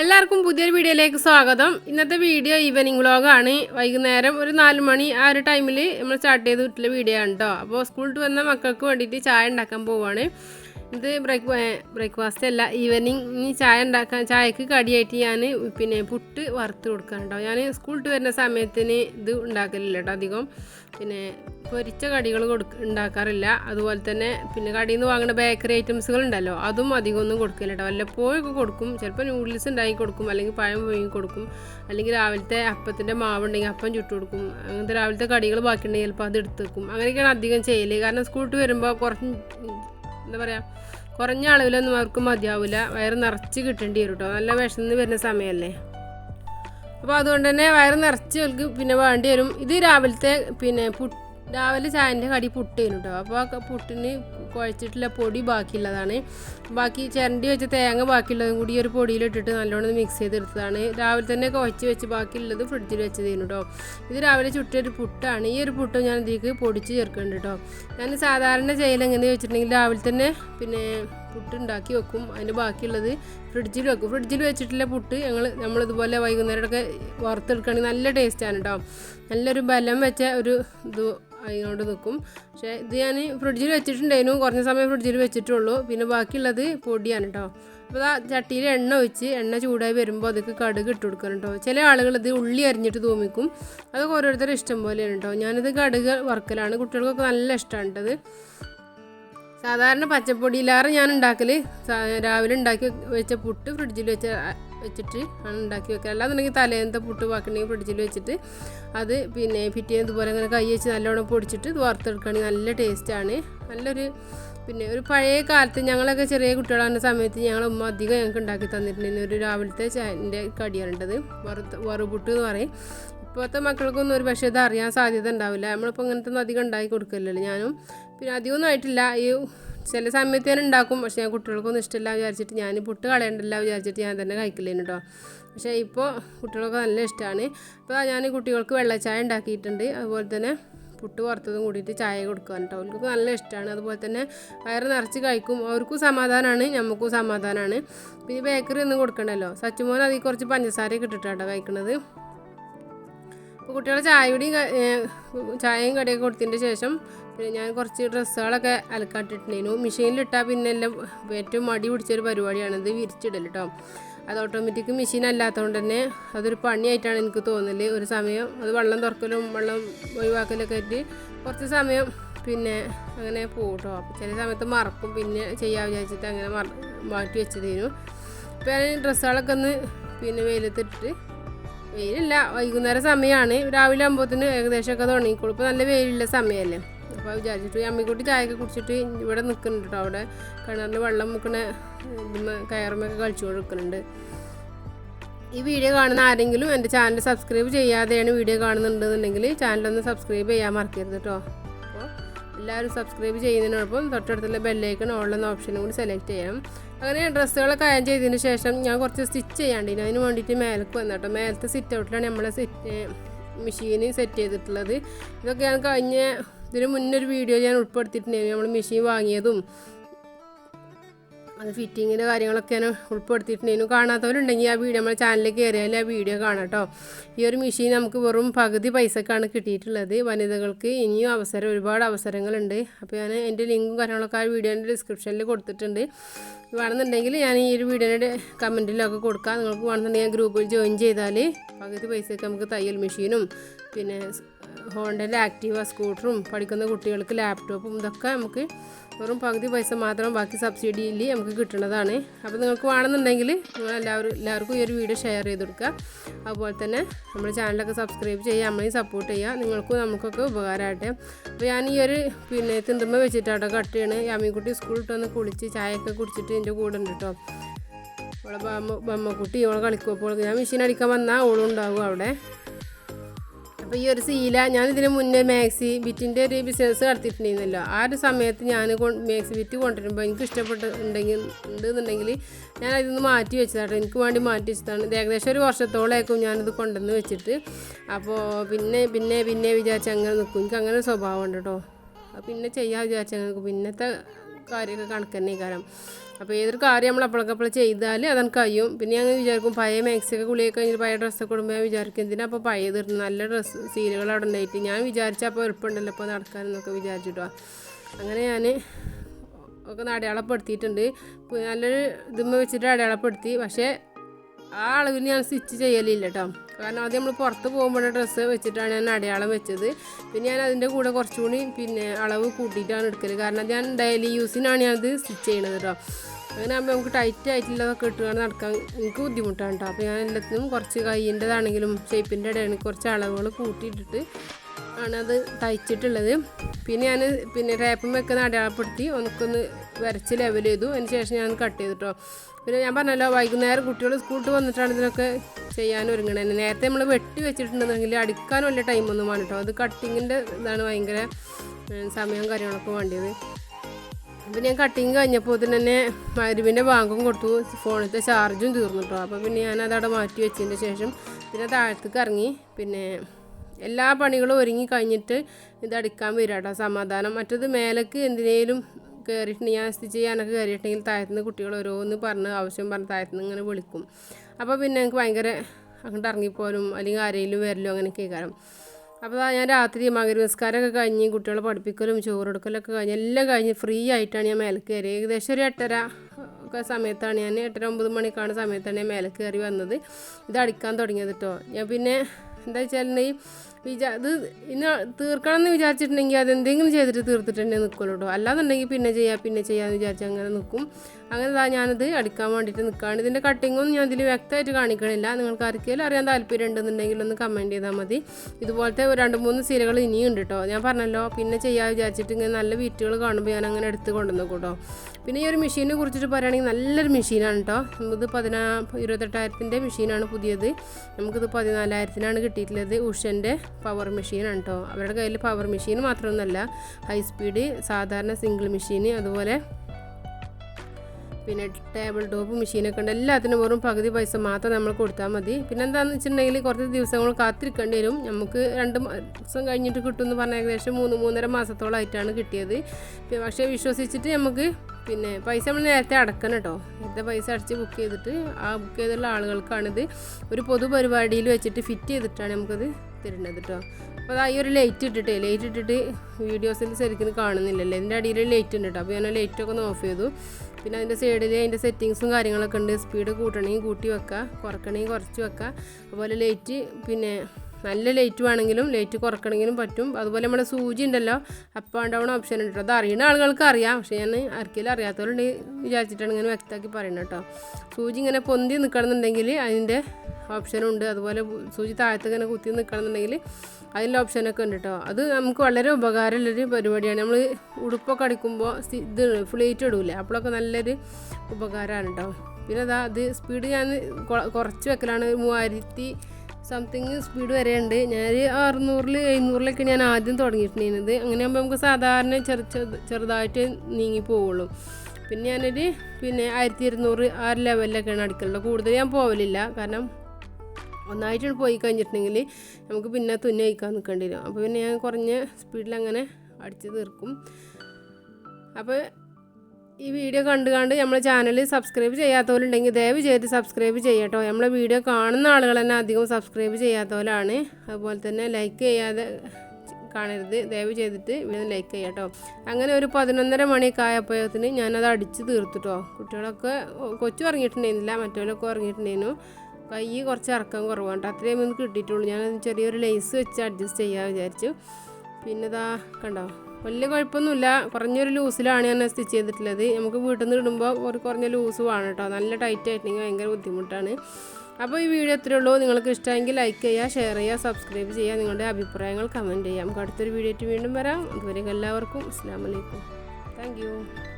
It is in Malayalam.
എല്ലാവർക്കും പുതിയൊരു വീഡിയോയിലേക്ക് സ്വാഗതം. ഇന്നത്തെ വീഡിയോ ഈവനിങ് വ്ളോഗാണ് വൈകുന്നേരം ഒരു നാല് മണി ആ ഒരു ടൈമിൽ നമ്മൾ സ്റ്റാർട്ട് ചെയ്ത് വീട്ടിലെ വീഡിയോ ആണ് കേട്ടോ അപ്പോൾ സ്കൂളിൽ വന്ന മക്കൾക്ക് വേണ്ടിയിട്ട് ചായ ഉണ്ടാക്കാൻ പോവുകയാണ് ഇത് ബ്രേക്ക് ബ്രേക്ക്ഫാസ്റ്റ് അല്ല ഈവനിങ് ഇനി ചായ ഉണ്ടാക്കാൻ ചായക്ക് കടിയായിട്ട് ഞാൻ പിന്നെ പുട്ട് വറുത്ത് കൊടുക്കാനുണ്ടോ ഞാൻ സ്കൂളിൽ വരുന്ന സമയത്തിന് ഇത് ഉണ്ടാക്കലില്ല കേട്ടോ അധികം. പിന്നെ പൊരിച്ച കടികൾ കൊടുക്ക ഉണ്ടാക്കാറില്ല. അതുപോലെ തന്നെ പിന്നെ കടിയിൽ നിന്ന് വാങ്ങുന്ന ബേക്കറി ഐറ്റംസുകൾ ഉണ്ടല്ലോ അതും അധികം ഒന്നും കൊടുക്കില്ല കേട്ടോ വല്ലപ്പോഴൊക്കെ കൊടുക്കും. ചിലപ്പോൾ നൂഡിൽസ് ഉണ്ടാക്കി കൊടുക്കും അല്ലെങ്കിൽ പഴം പുഴുങ്ങി കൊടുക്കും. അല്ലെങ്കിൽ രാവിലത്തെ അപ്പത്തിന്റെ മാവ് ഉണ്ടെങ്കിൽ അപ്പം ചുട്ട് കൊടുക്കും. അങ്ങനത്തെ രാവിലത്തെ കടികൾ ബാക്കിയുണ്ടെങ്കിൽ ചിലപ്പോൾ അത് എടുത്ത് വെക്കും. അങ്ങനെയൊക്കെയാണ് അധികം ചെയ്യൽ കാരണം സ്കൂളിൽ വരുമ്പോൾ കുറച്ച് എന്താ പറയുക കുറഞ്ഞ അളവിലൊന്നും അവർക്ക് മതിയാവില്ല വയറ് നിറച്ച് കിട്ടേണ്ടി വരും കേട്ടോ നല്ല വിശന്ന് വരുന്ന സമയമല്ലേ അപ്പോൾ അതുകൊണ്ട് തന്നെ വയറ് നിറച്ച് അവർക്ക് പിന്നെ വേണ്ടി വരും. ഇത് രാവിലത്തെ പിന്നെ പുട്ട് രാവിലെ ചായന്റെ കടി പുട്ടേനു കേട്ടോ അപ്പോൾ ആ പുട്ടിന് കുഴച്ചിട്ടുള്ള പൊടി ബാക്കിയുള്ളതാണ്. ബാക്കി ചിരണ്ടി വെച്ച തേങ്ങ ബാക്കിയുള്ളതും കൂടി ഒരു പൊടിയിലിട്ടിട്ട് നല്ലോണം മിക്സ് ചെയ്തെടുത്തതാണ്. രാവിലെ തന്നെ കുഴച്ച് വെച്ച് ബാക്കിയുള്ളത് ഫ്രിഡ്ജിൽ വെച്ചതേനു കേട്ടോ ഇത് രാവിലെ ചുട്ടൊരു പുട്ടാണ്. ഈ ഒരു പുട്ട് ഞാൻ ഇതിലേക്ക് പൊടിച്ച് ചേർക്കുന്നുണ്ട് കേട്ടോ ഞാൻ സാധാരണ ചെയ്യൽ എങ്ങനെയാണെന്ന് വെച്ചിട്ടുണ്ടെങ്കിൽ രാവിലെ തന്നെ പിന്നെ പുട്ട് ഉണ്ടാക്കി വെക്കും. അതിന്റെ ബാക്കിയുള്ളത് ഫ്രിഡ്ജിൽ വെക്കും. ഫ്രിഡ്ജിൽ വെച്ചിട്ടുള്ള പുട്ട് ഞങ്ങൾ നമ്മളിതുപോലെ വൈകുന്നേരമൊക്കെ വറുത്തെടുക്കുകയാണെങ്കിൽ നല്ല ടേസ്റ്റാണ് കേട്ടോ നല്ലൊരു ബലം വെച്ച ഒരു ഇത് അതിനോട് നിൽക്കും പക്ഷേ ഇത് ഞാൻ ഫ്രിഡ്ജിൽ വെച്ചിട്ടുണ്ടായിരുന്നു. കുറഞ്ഞ സമയം ഫ്രിഡ്ജിൽ വെച്ചിട്ടുള്ളൂ. പിന്നെ ബാക്കിയുള്ളത് പൊടിയാണ് കേട്ടോ അപ്പോൾ ആ ചട്ടിയിൽ എണ്ണ ഒഴിച്ച് എണ്ണ ചൂടായി വരുമ്പോൾ അതൊക്കെ കടുക് ഇട്ട് കൊടുക്കണം കേട്ടോ ചില ആളുകൾ ഇത് ഉള്ളി അരിഞ്ഞിട്ട് തൂമിക്കും. അതൊക്കെ ഓരോരുത്തരുടെ ഇഷ്ടം പോലെയാണ് കേട്ടോ ഞാനിത് കടുക് വറുക്കലാണ്. കുട്ടികൾക്കൊക്കെ നല്ല ഇഷ്ടമാണ് സാധാരണ പച്ചപ്പൊടിയിലാറ് ഞാൻ ഉണ്ടാക്കൽ രാവിലെ ഉണ്ടാക്കി വെച്ച പുട്ട് ഫ്രിഡ്ജിൽ വെച്ച വെച്ചിട്ട് ആണ് ഉണ്ടാക്കി വെക്കുക അല്ലാന്നുണ്ടെങ്കിൽ തലേന്നത്തെ പുട്ട് വാക്കണമെങ്കിൽ ഫ്രിഡ്ജിൽ വെച്ചിട്ട് അത് പിന്നെ പിറ്റേന്ന് ഇതുപോലെ അങ്ങനെ കൈ വെച്ച് നല്ലോണം പൊടിച്ചിട്ട് ഇത് വറുത്തെടുക്കുകയാണെങ്കിൽ നല്ല ടേസ്റ്റാണ് നല്ലൊരു പിന്നെ ഒരു പഴയ കാലത്ത് ഞങ്ങളൊക്കെ ചെറിയ കുട്ടികളാകുന്ന സമയത്ത് ഞങ്ങൾ ഉമ്മ അധികം ഞങ്ങൾക്ക് ഉണ്ടാക്കി തന്നിട്ടുണ്ടായിരുന്നു. ഒരു രാവിലത്തെ ചായന്റെ കടിയാണുണ്ടത് വറുത്ത് വറുപുട്ട് എന്ന് പറയും. ഇപ്പോഴത്തെ മക്കൾക്കൊന്നും ഒരു പക്ഷേ ഇത് അറിയാൻ സാധ്യത ഉണ്ടാവില്ല. നമ്മളിപ്പോൾ ഇങ്ങനത്തെ ഒന്നും അധികം ഉണ്ടാക്കി കൊടുക്കില്ലല്ലോ ഞാനും പിന്നെ അധികമൊന്നും ആയിട്ടില്ല. ഈ ചില സമയത്ത് ഞാൻ ഉണ്ടാക്കും പക്ഷേ ഞാൻ കുട്ടികൾക്കൊന്നും ഇഷ്ടമില്ല വിചാരിച്ചിട്ട് ഞാൻ പുട്ട് കളയണ്ടല്ല വിചാരിച്ചിട്ട് ഞാൻ തന്നെ കഴിക്കില്ലേ കേട്ടോ പക്ഷേ ഇപ്പോൾ കുട്ടികൾക്ക് നല്ല ഇഷ്ടമാണ്. അപ്പോൾ ഞാൻ കുട്ടികൾക്ക് വെള്ളച്ചായ ഉണ്ടാക്കിയിട്ടുണ്ട്. അതുപോലെ തന്നെ പുട്ട് പുറത്തതും കൂടിയിട്ട് ചായ കൊടുക്കുക കേട്ടോ അവർക്ക് നല്ല ഇഷ്ടമാണ്. അതുപോലെ തന്നെ വയറ് നിറച്ച് കഴിക്കും. അവർക്കും സമാധാനമാണ് നമുക്കും സമാധാനമാണ്. പിന്നെ ബേക്കറി ഒന്നും കൊടുക്കണ്ടല്ലോ. സച്ചുമോൻ അതിൽ കുറച്ച് പഞ്ചസാരയൊക്കെ കേട്ടോ കഴിക്കുന്നത് അപ്പോൾ കുട്ടികളെ ചായയുടെയും ചായയും കടിയൊക്കെ കൊടുത്തതിന്റെ ശേഷം പിന്നെ ഞാൻ കുറച്ച് ഡ്രസ്സുകളൊക്കെ അലക്കാട്ടിട്ടുണ്ടായിരുന്നു മെഷീനിലിട്ടാൽ പിന്നെ എല്ലാം ഏറ്റവും മടി പിടിച്ചൊരു പരിപാടിയാണ്. ഇത് വിരിച്ചിടൽ കേട്ടോ അത് ഓട്ടോമാറ്റിക് മെഷീൻ അല്ലാത്തതുകൊണ്ട് തന്നെ അതൊരു പണിയായിട്ടാണ് എനിക്ക് തോന്നൽ. ഒരു സമയം അത് വെള്ളം തുറക്കലും വെള്ളം ഒഴിവാക്കലൊക്കെ ആയിട്ട് കുറച്ച് സമയം പിന്നെ അങ്ങനെ പോകും കേട്ടോ അപ്പോൾ ചില സമയത്ത് മറക്കും. പിന്നെ ചെയ്യാൻ വിചാരിച്ചിട്ട് അങ്ങനെ മറ മാറ്റി വെച്ചതേനു. അപ്പോൾ ഞാൻ ഡ്രസ്സുകളൊക്കെ ഒന്ന് പിന്നെ വെയിലത്തിട്ടിട്ട് വെയിലില്ല. വൈകുന്നേരം സമയമാണ് രാവിലെ ആകുമ്പോഴത്തേന് ഏകദേശമൊക്കെ തുടങ്ങിക്കോളും. ഇപ്പോൾ നല്ല വെയിലുള്ള സമയമല്ലേ അപ്പോൾ വിചാരിച്ചിട്ട് അമ്മിക്കുട്ടി ചായയൊക്കെ കുടിച്ചിട്ട് ഇവിടെ നിൽക്കുന്നുണ്ട് കേട്ടോ അവിടെ. കിണറിൽ വെള്ളം മുക്കണ കയറുമൊക്കെ കളിച്ചു കൊടുക്കുന്നുണ്ട് ഈ വീഡിയോ കാണുന്ന ആരെങ്കിലും എന്റെ ചാനൽ സബ്സ്ക്രൈബ് ചെയ്യാതെയാണ് വീഡിയോ കാണുന്നുണ്ടെന്നുണ്ടെങ്കിൽ ചാനലൊന്ന് സബ്സ്ക്രൈബ് ചെയ്യാൻ മറക്കരുത് കേട്ടോ അപ്പോൾ എല്ലാവരും സബ്സ്ക്രൈബ് ചെയ്യുന്നതിനോടൊപ്പം തൊട്ടടുത്തുള്ള ബെല്ലൈക്കൺ ഓൺലൈൻ ഓപ്ഷനും കൂടി സെലക്ട് ചെയ്യണം. അങ്ങനെ ഡ്രസ്സുകളൊക്കെ അയൺ ചെയ്തതിന് ശേഷം ഞാൻ കുറച്ച് സ്റ്റിച്ച് ചെയ്യാണ്ടിന് അതിന് വേണ്ടിയിട്ട് മേലേക്ക് വന്നു കേട്ടോ. മേലത്തെ സിറ്റ് ഔട്ടിലാണ് നമ്മളെ സെറ്റ് മെഷീൻ സെറ്റ് ചെയ്തിട്ടുള്ളത്. ഇതൊക്കെ ഞാൻ കഴിഞ്ഞ ഇതിന് മുന്നൊരു വീഡിയോ ഞാൻ ഉൾപ്പെടുത്തിയിട്ടുണ്ടായിരുന്നു. നമ്മൾ മെഷീൻ വാങ്ങിയതും അത് ഫിറ്റിങ്ങിന്റെ കാര്യങ്ങളൊക്കെ ഞാൻ ഉൾപ്പെടുത്തിയിട്ടുണ്ടായിരുന്നു കാണാത്തവരുണ്ടെങ്കിൽ ആ വീഡിയോ നമ്മുടെ ചാനലിൽ കയറിയാൽ ആ വീഡിയോ കാണാം കേട്ടോ ഈ ഒരു മെഷീൻ നമുക്ക് വെറും പകുതി പൈസക്കാണ് കിട്ടിയിട്ടുള്ളത്. വനിതകൾക്ക് ഇനിയും അവസരം ഒരുപാട് അവസരങ്ങളുണ്ട്. അപ്പോൾ ഞാൻ എന്റെ ലിങ്കും കാര്യങ്ങളൊക്കെ ആ വീഡിയോന്റെ ഡിസ്ക്രിപ്ഷനിൽ കൊടുത്തിട്ടുണ്ട്. വേണമെന്നുണ്ടെങ്കിൽ ഞാൻ ഈ ഒരു വീഡിയോയുടെ കമന്റിലൊക്കെ കൊടുക്കാം. നിങ്ങൾക്ക് വേണമെന്നുണ്ടെങ്കിൽ ഗ്രൂപ്പിൽ ജോയിൻ ചെയ്താൽ പകുതി പൈസയ്ക്ക് നമുക്ക് തയ്യൽ മെഷീനും പിന്നെ ഹോണ്ടന്റെ ആക്റ്റീവ സ്കൂട്ടറും പഠിക്കുന്ന കുട്ടികൾക്ക് ലാപ്ടോപ്പും ഇതൊക്കെ നമുക്ക് വെറും പകുതി പൈസ മാത്രം ബാക്കി സബ്സിഡിയിൽ നമുക്ക് കിട്ടുന്നതാണ്. അപ്പോൾ നിങ്ങൾക്ക് വേണമെന്നുണ്ടെങ്കിൽ നിങ്ങൾ എല്ലാവരും എല്ലാവർക്കും ഈ ഒരു വീഡിയോ ഷെയർ ചെയ്ത് കൊടുക്കുക. അതുപോലെ തന്നെ നമ്മുടെ ചാനലൊക്കെ സബ്സ്ക്രൈബ് ചെയ്യുക നമ്മളെയും സപ്പോർട്ട് ചെയ്യുക. നിങ്ങൾക്കും നമുക്കൊക്കെ ഉപകാരമാകട്ടെ. അപ്പോൾ ഞാൻ ഈ ഒരു പിന്നെ തിന്തുമ്പ വെച്ചിട്ടാട്ടോ കട്ട് ചെയ്യണ്. യാമിക്കുട്ടി സ്കൂളിൽ വന്ന് കുളിച്ച് ചായയൊക്കെ കുടിച്ചിട്ട് എന്റെ കൂടെ ഉണ്ട് കേട്ടോ അവളെ ബമ്മ ബമ്മക്കുട്ടി ഇവളെ കളിക്കുമ്പോൾ ഞാൻ മെഷീൻ അടിക്കാൻ വന്നാൽ ഓളും ഉണ്ടാവും അവിടെ. അപ്പോൾ ഈ ഒരു സീല ഞാൻ ഇതിന് മുന്നേ മാക്സി ബിറ്റിന്റെ ഒരു ബിസിനസ് നടത്തിയിട്ടുണ്ടായിരുന്നല്ലോ. ആ ഒരു സമയത്ത് ഞാൻ മാക്സി ബിറ്റ് കൊണ്ടുവരുമ്പോൾ എനിക്ക് ഇഷ്ടപ്പെട്ടുണ്ടെങ്കിൽ ഉണ്ടെന്നുണ്ടെങ്കിൽ ഞാൻ അതിന്ന് മാറ്റി വെച്ചതാണ് എനിക്ക് വേണ്ടി മാറ്റി വെച്ചതാണ്. ഇത് ഏകദേശം ഒരു വർഷത്തോളമായിരിക്കും ഞാനിത് കൊണ്ടുവന്ന് വെച്ചിട്ട്. അപ്പോൾ പിന്നെ പിന്നെ പിന്നെ വിചാരിച്ച് അങ്ങനെ നിൽക്കും എനിക്ക് അങ്ങനെ ഒരു സ്വഭാവം ഉണ്ട് കേട്ടോ പിന്നെ ചെയ്യാൻ വിചാരിച്ചു ഞങ്ങൾക്ക് പിന്നത്തെ കാര്യമൊക്കെ കണക്ക് തന്നെ കാരണം അപ്പോൾ ഏതൊരു കാര്യം നമ്മൾ അപ്പോഴൊക്കെ അപ്പോൾ ചെയ്താൽ അതാണ് കഴിയും. പിന്നെ ഞാൻ വിചാരിക്കും പഴയ മാക്സിയൊക്കെ കുളിയൊക്കെ കഴിഞ്ഞിട്ട് പഴയ ഡ്രസ്സൊക്കെ ഇടുമ്പോൾ ഞാൻ വിചാരിക്കും എന്തിനാ അപ്പോൾ പഴയത് ഇടുന്നത് നല്ല ഡ്രസ്സ് സീലുകൾ അവിടെ ഉണ്ടായിട്ട്. ഞാൻ വിചാരിച്ച അപ്പോൾ എളുപ്പമുണ്ടല്ലോ നടക്കാൻ നടക്കാനെന്നൊക്കെ വിചാരിച്ചിട്ടോ അങ്ങനെ ഞാൻ ഒക്കെ അടയാളപ്പെടുത്തിയിട്ടുണ്ട്. നല്ലൊരു ഇതുമ്മ വെച്ചിട്ട് അടയാളപ്പെടുത്തി. പക്ഷേ ആ അളവിന് ഞാൻ സ്റ്റിച്ച് ചെയ്യലില്ല കേട്ടോ കാരണം ആദ്യം നമ്മൾ പുറത്ത് പോകുമ്പോൾ ഡ്രസ്സ് വെച്ചിട്ടാണ് ഞാൻ അടയാളം വെച്ചത്. പിന്നെ ഞാൻ അതിന്റെ കൂടെ കുറച്ചുകൂടി പിന്നെ അളവ് കൂട്ടിയിട്ടാണ് എടുക്കൽ കാരണം ഞാൻ ഡെയിലി യൂസിനാണ് ഞാനത് സ്റ്റിച്ച് ചെയ്യണത് കേട്ടോ അങ്ങനെ ആകുമ്പോൾ നമുക്ക് ടൈറ്റ് ആയിട്ടുള്ളതൊക്കെ ഇട്ടുകൊണ്ട് നടക്കാൻ. എനിക്ക് ബുദ്ധിമുട്ടാണ് കേട്ടോ അപ്പോൾ ഞാൻ എല്ലാത്തിനും കുറച്ച് കൈയിന്റെതാണെങ്കിലും ഷേപ്പിന്റെ ഇടയിൽ കുറച്ച് അളവുകൾ കൂട്ടിയിട്ടിട്ട് ആണ് അത് തയ്ച്ചിട്ടുള്ളത്. പിന്നെ ഞാൻ പിന്നെ വെക്കുന്ന അടയാളപ്പെടുത്തി ഒന്നൊക്കൊന്ന് വരച്ച് ലെവൽ ചെയ്തു. അതിന് ശേഷം ഞാൻ കട്ട് ചെയ്തിട്ടോ പിന്നെ ഞാൻ പറഞ്ഞല്ലോ വൈകുന്നേരം കുട്ടികൾ സ്കൂളിൽ വന്നിട്ടാണ് ഇതിനൊക്കെ ചെയ്യാൻ ഒരുങ്ങണേ നേരത്തെ നമ്മൾ വെട്ടി വെച്ചിട്ടുണ്ടെന്നുണ്ടെങ്കിൽ അടിക്കാൻ വലിയ ടൈമൊന്നും വേണം കേട്ടോ അത് കട്ടിങ്ങിന്റെ ഇതാണ് ഭയങ്കര സമയവും കാര്യങ്ങളൊക്കെ വേണ്ടിയത്. അപ്പം ഞാൻ കട്ടിങ് കഴിഞ്ഞപ്പോൾ തന്നെ മരുവിന്റെ ബാങ്കും കൊടുത്തു. ഫോണിലത്തെ ചാർജും തീർന്നു കേട്ടോ അപ്പോൾ പിന്നെ ഞാൻ അതവിടെ മാറ്റി വെച്ചതിന്റെ ശേഷം പിന്നെ താഴത്തേക്ക് ഇറങ്ങി. പിന്നെ എല്ലാ പണികളും ഒരുങ്ങി കഴിഞ്ഞിട്ട് ഇത് അടിക്കാൻ വരിക കേട്ടോ സമാധാനം. മറ്റത് മേലേക്ക് എന്തിനേലും കയറിയിട്ടുണ്ടെങ്കിൽ ഞാൻ സ്ഥിതി ചെയ്യാനൊക്കെ കയറിയിട്ടുണ്ടെങ്കിൽ താഴത്തുനിന്ന് കുട്ടികൾ ഓരോന്ന് പറഞ്ഞ് ആവശ്യം പറഞ്ഞ് താഴത്തുനിന്ന് ഇങ്ങനെ വിളിക്കും. അപ്പോൾ പിന്നെ എനിക്ക് ഭയങ്കര അങ്ങോട്ട് ഇറങ്ങിപ്പോലും അല്ലെങ്കിൽ ആരെങ്കിലും വരലോ അങ്ങനെ കേൾക്കാനും. അപ്പോൾ ഞാൻ രാത്രി മകര നിസ്കാരമൊക്കെ കഴിഞ്ഞ് കുട്ടികളെ പഠിപ്പിക്കലും ചോറെടുക്കലൊക്കെ കഴിഞ്ഞ് എല്ലാം കഴിഞ്ഞ് ഫ്രീ ആയിട്ടാണ് ഞാൻ മേലെ കയറി ഏകദേശം ഒരു എട്ടര ഒക്കെ സമയത്താണ് ഞാൻ എട്ടര ഒമ്പത് മണിക്കാണ് സമയത്താണ് ഞാൻ മേലെ കയറി വന്നത്. ഇത് അടിക്കാൻ തുടങ്ങിയത് കേട്ടോ. ഞാൻ പിന്നെ എന്താ വെച്ചാൽ വിചാ ഇത് ഇന്ന് തീർക്കണം എന്ന് വിചാരിച്ചിട്ടുണ്ടെങ്കിൽ അതെന്തെങ്കിലും ചെയ്തിട്ട് തീർത്തിട്ടുണ്ടെങ്കിൽ നിൽക്കുള്ളൂ കേട്ടോ. അല്ലാന്നുണ്ടെങ്കിൽ പിന്നെ ചെയ്യാം പിന്നെ ചെയ്യാമെന്ന് വിചാരിച്ച് അങ്ങനെ നിൽക്കും അങ്ങനെ ഞാനത് അടിക്കാൻ വേണ്ടിയിട്ട് നിൽക്കുകയാണ് ഇതിന്റെ കട്ടിങ്ങൊന്നും ഞാൻ ഇതിൽ വ്യക്തമായിട്ട് കാണിക്കണില്ല. നിങ്ങൾക്ക് ആർക്കെങ്കിലും അറിയാൻ താല്പര്യം ഉണ്ടെന്നുണ്ടെങ്കിൽ ഒന്ന് കമന്റ് ചെയ്താൽ മതി. ഇതുപോലത്തെ രണ്ട് മൂന്ന് സീലുകൾ ഇനിയും ഉണ്ട് കേട്ടോ. ഞാൻ പറഞ്ഞല്ലോ പിന്നെ ചെയ്യാൻ വിചാരിച്ചിട്ട് ഇങ്ങനെ നല്ല വീറ്റുകൾ കാണുമ്പോൾ ഞാൻ അങ്ങനെ എടുത്ത് കൊണ്ടുവന്നു കേട്ടോ. പിന്നെ ഈ ഒരു മെഷീനെ കുറിച്ചിട്ട് പറയുകയാണെങ്കിൽ നല്ലൊരു മെഷീനാണ് കേട്ടോ ഇത് പതിനാ ഇരുപത്തെട്ടായിരത്തിന്റെ മെഷീനാണ് പുതിയത്. നമുക്കിത് പതിനാലായിരത്തിനാണ് കിട്ടിയിട്ടുള്ളത് ഉഷന്റെ പവർ മെഷീനാണ് കേട്ടോ അവരുടെ കയ്യിൽ പവർ മെഷീൻ മാത്രമൊന്നുമല്ല ഹൈ സ്പീഡ് സാധാരണ സിംഗിൾ മെഷീൻ അതുപോലെ പിന്നെ ടേബിൾ ടോപ്പ് മെഷീനൊക്കെ ഉണ്ട്. എല്ലാത്തിനും വെറും പകുതി പൈസ മാത്രം നമ്മൾ കൊടുത്താൽ മതി. പിന്നെ എന്താണെന്ന് വെച്ചിട്ടുണ്ടെങ്കിൽ കുറച്ച് ദിവസങ്ങൾ കാത്തിരിക്കേണ്ടി വരും. നമുക്ക് രണ്ട് ദിവസം കഴിഞ്ഞിട്ട് കിട്ടുമെന്ന് പറഞ്ഞ ഏകദേശം മൂന്ന് മൂന്നര മാസത്തോളമായിട്ടാണ് കിട്ടിയത്. പക്ഷേ വിശ്വസിച്ചിട്ട് നമുക്ക് പിന്നെ പൈസ നമ്മൾ നേരത്തെ അടക്കണം കേട്ടോ. നേരത്തെ പൈസ അടച്ച് ബുക്ക് ചെയ്തിട്ട് ആ ബുക്ക് ചെയ്തുള്ള ആളുകൾക്കാണിത് ഒരു പൊതു പരിപാടിയിൽ വെച്ചിട്ട് ഫിറ്റ് ചെയ്തിട്ടാണ് നമുക്കത് തരുന്നത് കേട്ടോ. അപ്പോൾ അതാ ഈ ഒരു ലൈറ്റ് ഇട്ടിട്ട് ലൈറ്റ് ഇട്ടിട്ട് വീഡിയോസിൽ ശരിക്കും കാണുന്നില്ലല്ലോ. ഇതിന്റെ അടിയിൽ ലൈറ്റ് ഉണ്ട് കേട്ടോ. അപ്പോൾ ഞാൻ ലൈറ്റൊക്കെ ഒന്ന് ഓഫ് ചെയ്തു. പിന്നെ അതിന്റെ സൈഡിൽ അതിന്റെ സെറ്റിങ്സും കാര്യങ്ങളൊക്കെ ഉണ്ട്. സ്പീഡ് കൂട്ടണമെങ്കിൽ കൂട്ടി വെക്കുക കുറക്കണമെങ്കിൽ കുറച്ച് വെക്കുക അതുപോലെ ലൈറ്റ് പിന്നെ നല്ല ലൈറ്റ് വേണമെങ്കിലും ലൈറ്റ് കുറക്കണമെങ്കിലും പറ്റും. അതുപോലെ നമ്മുടെ സൂചി ഉണ്ടല്ലോ അപ്പ് ആൻഡ് ഡൗൺ ഓപ്ഷൻ ഉണ്ട് അത് അറിയുന്ന ആളുകൾക്ക് അറിയാം. പക്ഷേ ഞാൻ ആർക്കെങ്കിലും അറിയാത്തവരുണ്ട് വിചാരിച്ചിട്ടാണ് ഇങ്ങനെ വ്യക്തമാക്കി പറയുന്നത് കേട്ടോ. സൂചി ഇങ്ങനെ പൊന്തി നിൽക്കണമെന്നുണ്ടെങ്കിൽ അതിന്റെ ഓപ്ഷനുണ്ട് അതുപോലെ സൂചി താഴത്ത് ഇങ്ങനെ കുത്തി നിൽക്കണമെന്നുണ്ടെങ്കിൽ അതിന്റെ ഓപ്ഷനൊക്കെ ഉണ്ട് കേട്ടോ. അത് നമുക്ക് വളരെ ഉപകാരമുള്ളൊരു പരിപാടിയാണ്. നമ്മൾ ഉടുപ്പൊക്കെ അടിക്കുമ്പോൾ ഇത് ഫ്ലേറ്റ് ഇടൂലേ. അപ്പോഴൊക്കെ നല്ലൊരു ഉപകാരമാണ് കേട്ടോ. പിന്നെ അതാ അത് സ്പീഡ് ഞാൻ കുറച്ച് വെക്കലാണ്. മൂവായിരത്തി സംതിങ് സ്പീഡ് വരെ ഉണ്ട്. ഞാൻ അറുന്നൂറിൽ എഴുന്നൂറിലൊക്കെ ഞാൻ ആദ്യം തുടങ്ങിയിട്ടുണ്ടായിരുന്നത്. അങ്ങനെ ആകുമ്പോൾ നമുക്ക് സാധാരണ ചെറു ചെറു- ചെറുതായിട്ട് നീങ്ങി പോവുള്ളൂ. പിന്നെ ഞാനൊരു പിന്നെ ആയിരത്തി ഇരുന്നൂറ് ആ ഒരു ലെവലിലൊക്കെയാണ് അടിക്കലുള്ളത് കൂടുതൽ ഞാൻ പോവലില്ല. കാരണം ഒന്നായിട്ട് പോയി കഴിഞ്ഞിട്ടുണ്ടെങ്കിൽ നമുക്ക് പിന്നെ തുന്നി അയക്കാൻ നിൽക്കേണ്ടി വരും. അപ്പോൾ പിന്നെ ഞാൻ കുറഞ്ഞ സ്പീഡിൽ അങ്ങനെ അടിച്ച് തീർക്കും. അപ്പോൾ ഈ വീഡിയോ കണ്ടു കണ്ട് നമ്മളെ ചാനൽ സബ്സ്ക്രൈബ് ചെയ്യാത്തവരുണ്ടെങ്കിൽ ദയവ് ചെയ്ത് സബ്സ്ക്രൈബ് ചെയ്യട്ടോ. നമ്മളെ വീഡിയോ കാണുന്ന ആളുകൾ തന്നെ അധികം സബ്സ്ക്രൈബ് ചെയ്യാത്തവരാണ്. അതുപോലെ തന്നെ ലൈക്ക് ചെയ്യാതെ കാണരുത്. ദയവ് ചെയ്തിട്ട് വീണ്ടും ലൈക്ക് ചെയ്യാട്ടോ. അങ്ങനെ ഒരു പതിനൊന്നര മണിയൊക്കെ ആയപ്പോഴത്തിന് ഞാനത് അടിച്ച് തീർത്തിട്ടോ. കുട്ടികളൊക്കെ കൊച്ചു ഇറങ്ങിയിട്ടുണ്ടായിരുന്നില്ല മറ്റവരൊക്കെ ഇറങ്ങിയിട്ടുണ്ടായിരുന്നു കൈ കുറച്ച് ഇറക്കം കുറവാണ് അത്രയും ഒന്ന് കിട്ടിയിട്ടുള്ളൂ. ഞാൻ ചെറിയൊരു ലേസ് വെച്ച് അഡ്ജസ്റ്റ് ചെയ്യാൻ വിചാരിച്ചു. പിന്നെ ഇതാ കണ്ടോ? വലിയ കുഴപ്പമൊന്നുമില്ല. കുറഞ്ഞൊരു ലൂസിലാണ് ഞാൻ സ്റ്റിച്ച് ചെയ്തിട്ടുള്ളത്. നമുക്ക് വീട്ടിൽ നിന്ന് ഇടുമ്പോൾ ഒരു കുറഞ്ഞ ലൂസ് വേണം കേട്ടോ. നല്ല ടൈറ്റ് ആയിട്ടുണ്ടെങ്കിൽ ഭയങ്കര ബുദ്ധിമുട്ടാണ്. അപ്പോൾ ഈ വീഡിയോ ഇത്രയേ ഉള്ളൂ. നിങ്ങൾക്ക് ഇഷ്ടമെങ്കിൽ ലൈക്ക് ചെയ്യുക ഷെയർ ചെയ്യുക സബ്സ്ക്രൈബ് ചെയ്യുക. നിങ്ങളുടെ അഭിപ്രായങ്ങൾ കമന്റ് ചെയ്യാം. നമുക്ക് അടുത്തൊരു വീഡിയോ ആയിട്ട് വീണ്ടും വരാം. അതുവരെ എല്ലാവർക്കും അസ്സാം വലൈക്കും താങ്ക്